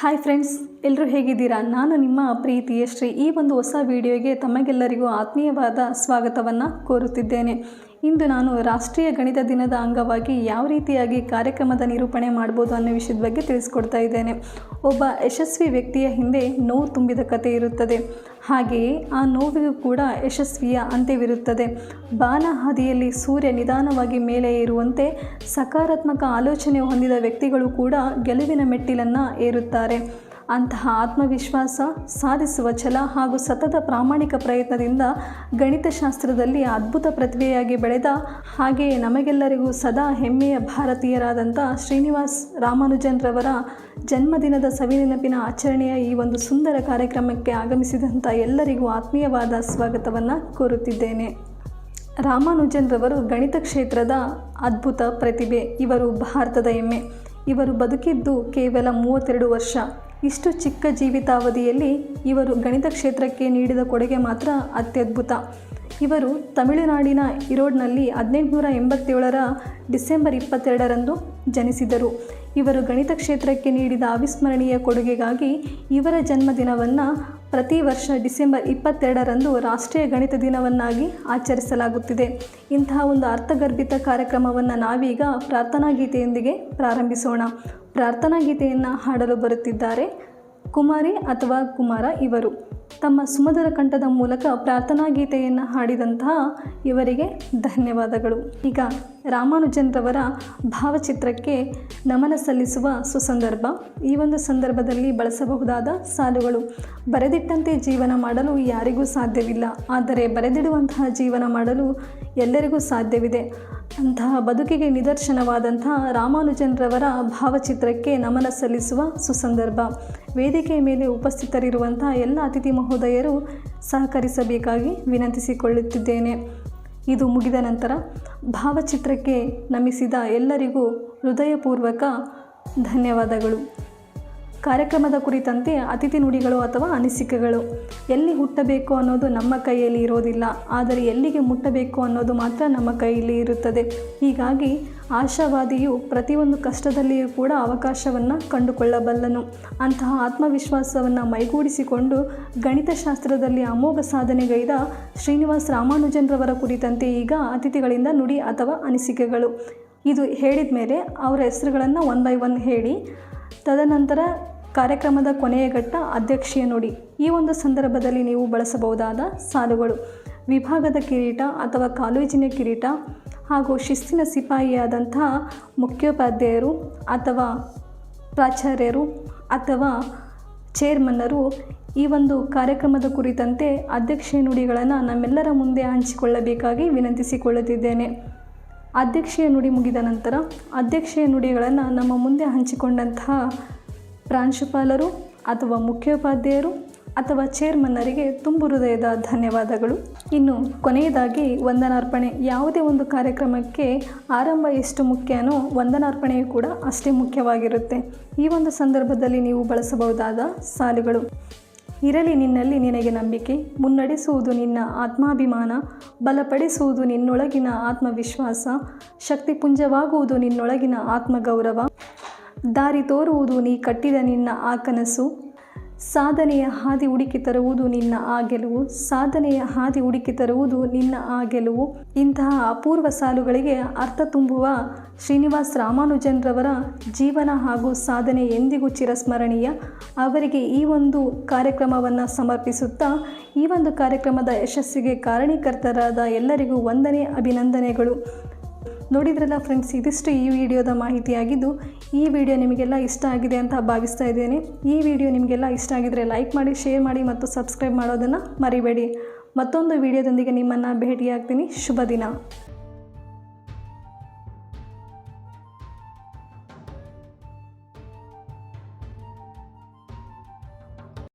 Hi friends ಎಲ್ಲರೂ ಹೇಗಿದ್ದೀರಾ? ನಾನು ನಿಮ್ಮ ಪ್ರೀತಿಯ ಶ್ರೀ ಈ ಒಂದು ಹೊಸ ವಿಡಿಯೋಗೆ ತಮಗೆಲ್ಲರಿಗೂ ಆತ್ಮೀಯವಾದ ಸ್ವಾಗತವನ್ನು ಕೋರುತ್ತಿದ್ದೇನೆ. ಇಂದು ನಾನು ರಾಷ್ಟ್ರೀಯ ಗಣಿತ ದಿನದ ಅಂಗವಾಗಿ ಯಾವ ರೀತಿಯಾಗಿ ಕಾರ್ಯಕ್ರಮದ ನಿರೂಪಣೆ ಮಾಡ್ಬೋದು ಅನ್ನೋ ವಿಷಯದ ಬಗ್ಗೆ ತಿಳಿಸ್ಕೊಡ್ತಾ ಇದ್ದೇನೆ. ಒಬ್ಬ ಯಶಸ್ವಿ ವ್ಯಕ್ತಿಯ ಹಿಂದೆ ನೋವು ತುಂಬಿದ ಕಥೆ ಇರುತ್ತದೆ. ಹಾಗೆಯೇ ಆ ನೋವಿಗೂ ಕೂಡ ಯಶಸ್ವಿಯ ಅಂತ್ಯವಿರುತ್ತದೆ. ಬಾಲ ಹಾದಿಯಲ್ಲಿ ಸೂರ್ಯ ನಿಧಾನವಾಗಿ ಮೇಲೆ ಏರುವಂತೆ ಸಕಾರಾತ್ಮಕ ಆಲೋಚನೆ ಹೊಂದಿದ ವ್ಯಕ್ತಿಗಳು ಕೂಡ ಗೆಲುವಿನ ಮೆಟ್ಟಿಲನ್ನು ಏರುತ್ತಾರೆ. ಅಂತಹ ಆತ್ಮವಿಶ್ವಾಸ ಸಾಧಿಸುವ ಛಲ ಹಾಗೂ ಸತತ ಪ್ರಾಮಾಣಿಕ ಪ್ರಯತ್ನದಿಂದ ಗಣಿತಶಾಸ್ತ್ರದಲ್ಲಿ ಅದ್ಭುತ ಪ್ರತಿಭೆಯಾಗಿ ಬೆಳೆದ ಹಾಗೆಯೇ ನಮಗೆಲ್ಲರಿಗೂ ಸದಾ ಹೆಮ್ಮೆಯ ಭಾರತೀಯರಾದಂಥ ಶ್ರೀನಿವಾಸ್ ರಾಮಾನುಜನ್ರವರ ಜನ್ಮದಿನದ ಸವಿನೆನಪಿನ ಆಚರಣೆಯ ಈ ಒಂದು ಸುಂದರ ಕಾರ್ಯಕ್ರಮಕ್ಕೆ ಆಗಮಿಸಿದಂಥ ಎಲ್ಲರಿಗೂ ಆತ್ಮೀಯವಾದ ಸ್ವಾಗತವನ್ನು ಕೋರುತ್ತಿದ್ದೇನೆ. ರಾಮಾನುಜನ್ರವರು ಗಣಿತ ಕ್ಷೇತ್ರದ ಅದ್ಭುತ ಪ್ರತಿಭೆ, ಇವರು ಭಾರತದ ಹೆಮ್ಮೆ. ಇವರು ಬದುಕಿದ್ದು ಕೇವಲ ಮೂವತ್ತೆರಡು ವರ್ಷ. ಇಷ್ಟು ಚಿಕ್ಕ ಜೀವಿತಾವಧಿಯಲ್ಲಿ ಇವರು ಗಣಿತ ಕ್ಷೇತ್ರಕ್ಕೆ ನೀಡಿದ ಕೊಡುಗೆ ಮಾತ್ರ ಅತ್ಯದ್ಭುತ. ಇವರು ತಮಿಳುನಾಡಿನ ಇರೋಡ್ನಲ್ಲಿ ಹದಿನೆಂಟುನೂರ ಎಂಬತ್ತೇಳರ ಡಿಸೆಂಬರ್ ಇಪ್ಪತ್ತೆರಡರಂದು ಜನಿಸಿದರು. ಇವರು ಗಣಿತ ಕ್ಷೇತ್ರಕ್ಕೆ ನೀಡಿದ ಅವಿಸ್ಮರಣೀಯ ಕೊಡುಗೆಗಾಗಿ ಇವರ ಜನ್ಮದಿನವನ್ನು ಪ್ರತಿ ವರ್ಷ ಡಿಸೆಂಬರ್ ಇಪ್ಪತ್ತೆರಡರಂದು ರಾಷ್ಟ್ರೀಯ ಗಣಿತ ದಿನವನ್ನಾಗಿ ಆಚರಿಸಲಾಗುತ್ತಿದೆ. ಇಂತಹ ಒಂದು ಅರ್ಥಗರ್ಭಿತ ಕಾರ್ಯಕ್ರಮವನ್ನು ನಾವೀಗ ಪ್ರಾರ್ಥನಾ ಗೀತೆಯೊಂದಿಗೆ ಪ್ರಾರಂಭಿಸೋಣ. ಪ್ರಾರ್ಥನಾ ಗೀತೆಯನ್ನು ಹಾಡಲು ಬರುತ್ತಿದ್ದಾರೆ ಕುಮಾರಿ ಅಥವಾ ಕುಮಾರ ಇವರು. ತಮ್ಮ ಸುಮಧುರ ಕಂಠದ ಮೂಲಕ ಪ್ರಾರ್ಥನಾ ಗೀತೆಯನ್ನು ಹಾಡಿದಂತಹ ಇವರಿಗೆ ಧನ್ಯವಾದಗಳು. ಈಗ ರಾಮಾನುಜನ್ರವರ ಭಾವಚಿತ್ರಕ್ಕೆ ನಮನ ಸಲ್ಲಿಸುವ ಸುಸಂದರ್ಭ. ಈ ಒಂದು ಸಂದರ್ಭದಲ್ಲಿ ಬಳಸಬಹುದಾದ ಸಾಲುಗಳು. ಬರೆದಿಟ್ಟಂತೆ ಜೀವನ ಮಾಡಲು ಯಾರಿಗೂ ಸಾಧ್ಯವಿಲ್ಲ. ಆದರೆ ಬರೆದಿಡುವಂತಹ ಜೀವನ ಮಾಡಲು ಎಲ್ಲರಿಗೂ ಸಾಧ್ಯವಿದೆ. ಅಂತಹ ಬದುಕಿಗೆ ನಿದರ್ಶನವಾದಂತಹ ರಾಮಾನುಜನ್ರವರ ಭಾವಚಿತ್ರಕ್ಕೆ ನಮನ ಸಲ್ಲಿಸುವ ಸುಸಂದರ್ಭ. ವೇದಿಕೆಯ ಮೇಲೆ ಉಪಸ್ಥಿತರಿರುವಂತಹ ಎಲ್ಲ ಅತಿಥಿ ಮಹೋದಯರು ಸಹಕರಿಸಬೇಕಾಗಿ ವಿನಂತಿಸಿಕೊಳ್ಳುತ್ತಿದ್ದೇನೆ. ಇದು ಮುಗಿದ ನಂತರ ಭಾವಚಿತ್ರಕ್ಕೆ ನಮಿಸಿದ ಎಲ್ಲರಿಗೂ ಹೃದಯಪೂರ್ವಕ ಧನ್ಯವಾದಗಳು. ಕಾರ್ಯಕ್ರಮದ ಕುರಿತಂತೆ ಅತಿಥಿ ನುಡಿಗಳು ಅಥವಾ ಅನಿಸಿಕೆಗಳು. ಎಲ್ಲಿ ಹುಟ್ಟಬೇಕು ಅನ್ನೋದು ನಮ್ಮ ಕೈಯಲ್ಲಿ ಇರೋದಿಲ್ಲ. ಆದರೆ ಎಲ್ಲಿಗೆ ಮುಟ್ಟಬೇಕು ಅನ್ನೋದು ಮಾತ್ರ ನಮ್ಮ ಕೈಯಲ್ಲಿ ಇರುತ್ತದೆ. ಹೀಗಾಗಿ ಆಶಾವಾದಿಯು ಪ್ರತಿಯೊಂದು ಕಷ್ಟದಲ್ಲಿಯೂ ಕೂಡ ಅವಕಾಶವನ್ನು ಕಂಡುಕೊಳ್ಳಬಲ್ಲನು. ಅಂತಹ ಆತ್ಮವಿಶ್ವಾಸವನ್ನು ಮೈಗೂಡಿಸಿಕೊಂಡು ಗಣಿತಶಾಸ್ತ್ರದಲ್ಲಿ ಅಮೋಘ ಸಾಧನೆಗೈದ ಶ್ರೀನಿವಾಸ್ ರಾಮಾನುಜನ್ರವರ ಕುರಿತಂತೆ ಈಗ ಅತಿಥಿಗಳಿಂದ ನುಡಿ ಅಥವಾ ಅನಿಸಿಕೆಗಳು. ಇದು ಹೇಳಿದ ಮೇಲೆ ಅವರ ಹೆಸರುಗಳನ್ನು ಒನ್ ಬೈ ಒನ್ ಹೇಳಿ, ತದನಂತರ ಕಾರ್ಯಕ್ರಮದ ಕೊನೆಯ ಘಟ್ಟ ಅಧ್ಯಕ್ಷೀಯ ನುಡಿ. ಈ ಒಂದು ಸಂದರ್ಭದಲ್ಲಿ ನೀವು ಬಳಸಬಹುದಾದ ಸಾಲುಗಳು. ವಿಭಾಗದ ಕಿರೀಟ ಅಥವಾ ಕಾಲೇಜಿನ ಕಿರೀಟ ಹಾಗೂ ಶಿಸ್ತಿನ ಸಿಪಾಯಿಯಾದಂತಹ ಮುಖ್ಯೋಪಾಧ್ಯಾಯರು ಅಥವಾ ಪ್ರಾಚಾರ್ಯರು ಅಥವಾ ಚೇರ್ಮನ್ನರು ಈ ಒಂದು ಕಾರ್ಯಕ್ರಮದ ಕುರಿತಂತೆ ಅಧ್ಯಕ್ಷೀಯ ನುಡಿಗಳನ್ನು ನಮ್ಮೆಲ್ಲರ ಮುಂದೆ ಹಂಚಿಕೊಳ್ಳಬೇಕಾಗಿ ವಿನಂತಿಸಿಕೊಳ್ಳುತ್ತಿದ್ದೇನೆ. ಅಧ್ಯಕ್ಷೀಯ ನುಡಿ ಮುಗಿದ ನಂತರ ಅಧ್ಯಕ್ಷೀಯ ನುಡಿಗಳನ್ನು ನಮ್ಮ ಮುಂದೆ ಹಂಚಿಕೊಂಡಂತಹ ಪ್ರಾಂಶುಪಾಲರು ಅಥವಾ ಮುಖ್ಯೋಪಾಧ್ಯಾಯರು ಅಥವಾ ಚೇರ್ಮನ್ನರಿಗೆ ತುಂಬು ಹೃದಯದ ಧನ್ಯವಾದಗಳು. ಇನ್ನು ಕೊನೆಯದಾಗಿ ವಂದನಾರ್ಪಣೆ. ಯಾವುದೇ ಒಂದು ಕಾರ್ಯಕ್ರಮಕ್ಕೆ ಆರಂಭ ಎಷ್ಟು ಮುಖ್ಯನೋ ವಂದನಾರ್ಪಣೆಯು ಕೂಡ ಅಷ್ಟೇ ಮುಖ್ಯವಾಗಿರುತ್ತೆ. ಈ ಒಂದು ಸಂದರ್ಭದಲ್ಲಿ ನೀವು ಬಳಸಬಹುದಾದ ಸಾಲುಗಳು. ಇರಲಿ ನಿನ್ನಲ್ಲಿ ನಿನಗೆ ನಂಬಿಕೆ. ಮುನ್ನಡೆಸುವುದು ನಿನ್ನ ಆತ್ಮಾಭಿಮಾನ. ಬಲಪಡಿಸುವುದು ನಿನ್ನೊಳಗಿನ ಆತ್ಮವಿಶ್ವಾಸ. ಶಕ್ತಿಪುಂಜವಾಗುವುದು ನಿನ್ನೊಳಗಿನ ಆತ್ಮಗೌರವ. ದಾರಿ ತೋರುವುದು ನೀ ಕಟ್ಟಿದ ನಿನ್ನ ಆ ಕನಸು. ಸಾಧನೆಯ ಹಾದಿ ಹುಡುಕಿ ತರುವುದು ನಿನ್ನ ಆ ಗೆಲುವು. ಸಾಧನೆಯ ಹಾದಿ ಹುಡುಕಿ ತರುವುದು ನಿನ್ನ ಆ ಗೆಲುವು. ಇಂತಹ ಅಪೂರ್ವ ಸಾಲುಗಳಿಗೆ ಅರ್ಥ ತುಂಬುವ ಶ್ರೀನಿವಾಸ್ ರಾಮಾನುಜನ್ರವರ ಜೀವನ ಹಾಗೂ ಸಾಧನೆ ಎಂದಿಗೂ ಚಿರಸ್ಮರಣೀಯ. ಅವರಿಗೆ ಈ ಒಂದು ಕಾರ್ಯಕ್ರಮವನ್ನು ಸಮರ್ಪಿಸುತ್ತಾ, ಈ ಒಂದು ಕಾರ್ಯಕ್ರಮದ ಯಶಸ್ಸಿಗೆ ಕಾರಣೀಕರ್ತರಾದ ಎಲ್ಲರಿಗೂ ವಂದನೆ, ಅಭಿನಂದನೆಗಳು. ನೋಡಿದ್ರಲ್ಲ ಫ್ರೆಂಡ್ಸ್ ಇದಿಷ್ಟು ಈ ವಿಡಿಯೋದ ಮಾಹಿತಿಯಾಗಿದ್ದು ಈ ವಿಡಿಯೋ ನಿಮಗೆಲ್ಲ ಇಷ್ಟ ಆಗಿದೆ ಅಂತ ಭಾವಿಸ್ತಾ ಇದ್ದೇನೆ. ಈ ವಿಡಿಯೋ ನಿಮಗೆಲ್ಲ ಇಷ್ಟ ಆಗಿದರೆ ಲೈಕ್ ಮಾಡಿ ಶೇರ್ ಮಾಡಿ ಮತ್ತು ಸಬ್ಸ್ಕ್ರೈಬ್ ಮಾಡೋದನ್ನು ಮರಿಬೇಡಿ. ಮತ್ತೊಂದು ವಿಡಿಯೋದೊಂದಿಗೆ ನಿಮ್ಮನ್ನು ಭೇಟಿಯಾಗ್ತೀನಿ. ಶುಭ ದಿನ